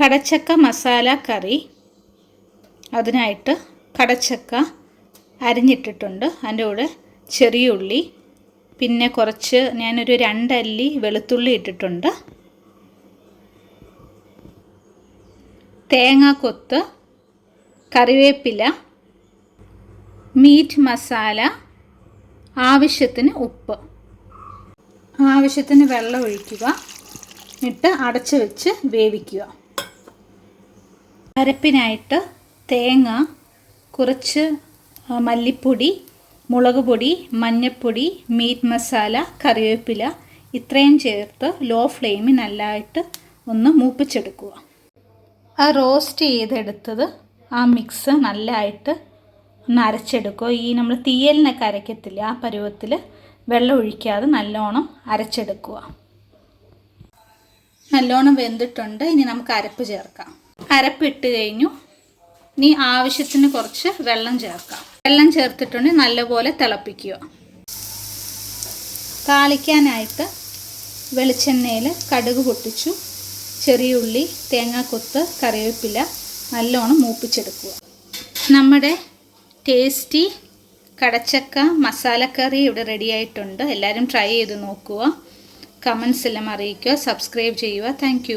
കടച്ചക്ക മസാല കറി. അതിനായിട്ട് കടച്ചക്ക അരിഞ്ഞിട്ടിട്ടുണ്ട്. അതിന്റെ കൂടെ ചെറിയ ഉള്ളി പിന്നെ കുറച്ച് ഞാനൊരു രണ്ടല്ലി വെളുത്തുള്ളി ഇട്ടിട്ടുണ്ട്. തേങ്ങാക്കൊത്ത് കറിവേപ്പില മീറ്റ് മസാല ആവശ്യത്തിന് ഉപ്പ്. ആവശ്യത്തിന് വെള്ളം ഒഴിക്കുക. എന്നിട്ട് അടച്ചു വെച്ച് വേവിക്കുക. അരപ്പിനായിട്ട് തേങ്ങ കുറച്ച് മല്ലിപ്പൊടി മുളക് പൊടി മഞ്ഞൾപ്പൊടി മീറ്റ് മസാല കറിവേപ്പില ഇത്രയും ചേർത്ത് ലോ ഫ്ലെയിമിൽ നല്ലതായിട്ട് ഒന്ന് മൂപ്പിച്ചെടുക്കുക. ആ റോസ്റ്റ് ചെയ്തെടുത്തത് ആ മിക്സ് നല്ലതായിട്ട് ഒന്ന് അരച്ചെടുക്കുക. ഈ നമ്മൾ തീയലിനൊക്കെ അരയ്ക്കത്തില്ല ആ പരുവത്തിൽ വെള്ളം ഒഴിക്കാതെ നല്ലോണം അരച്ചെടുക്കുക. നല്ലോണം വെന്തിട്ടുണ്ട്. ഇനി നമുക്ക് അരപ്പ് ചേർക്കാം. അരപ്പ് ഇട്ട് കഴിഞ്ഞു. ഇനി ആവശ്യത്തിന് കുറച്ച് വെള്ളം ചേർക്കാം. വെള്ളം ചേർത്തിട്ടുണ്ടെങ്കിൽ നല്ലപോലെ തിളപ്പിക്കുക. താളിക്കാനായിട്ട് വെളിച്ചെണ്ണയിൽ കടുക് പൊട്ടിച്ചു. ചെറിയ ഉള്ളി തേങ്ങാക്കൊത്ത് കറിവേപ്പില നല്ലോണം മൂപ്പിച്ചെടുക്കുക. നമ്മുടെ ടേസ്റ്റി കടച്ചക്ക മസാലക്കറി ഇവിടെ റെഡിയായിട്ടുണ്ട് എല്ലാവരും ട്രൈ ചെയ്ത് നോക്കുക. കമൻസ് എല്ലാം അറിയിക്കുക. സബ്സ്ക്രൈബ് ചെയ്യുക. താങ്ക്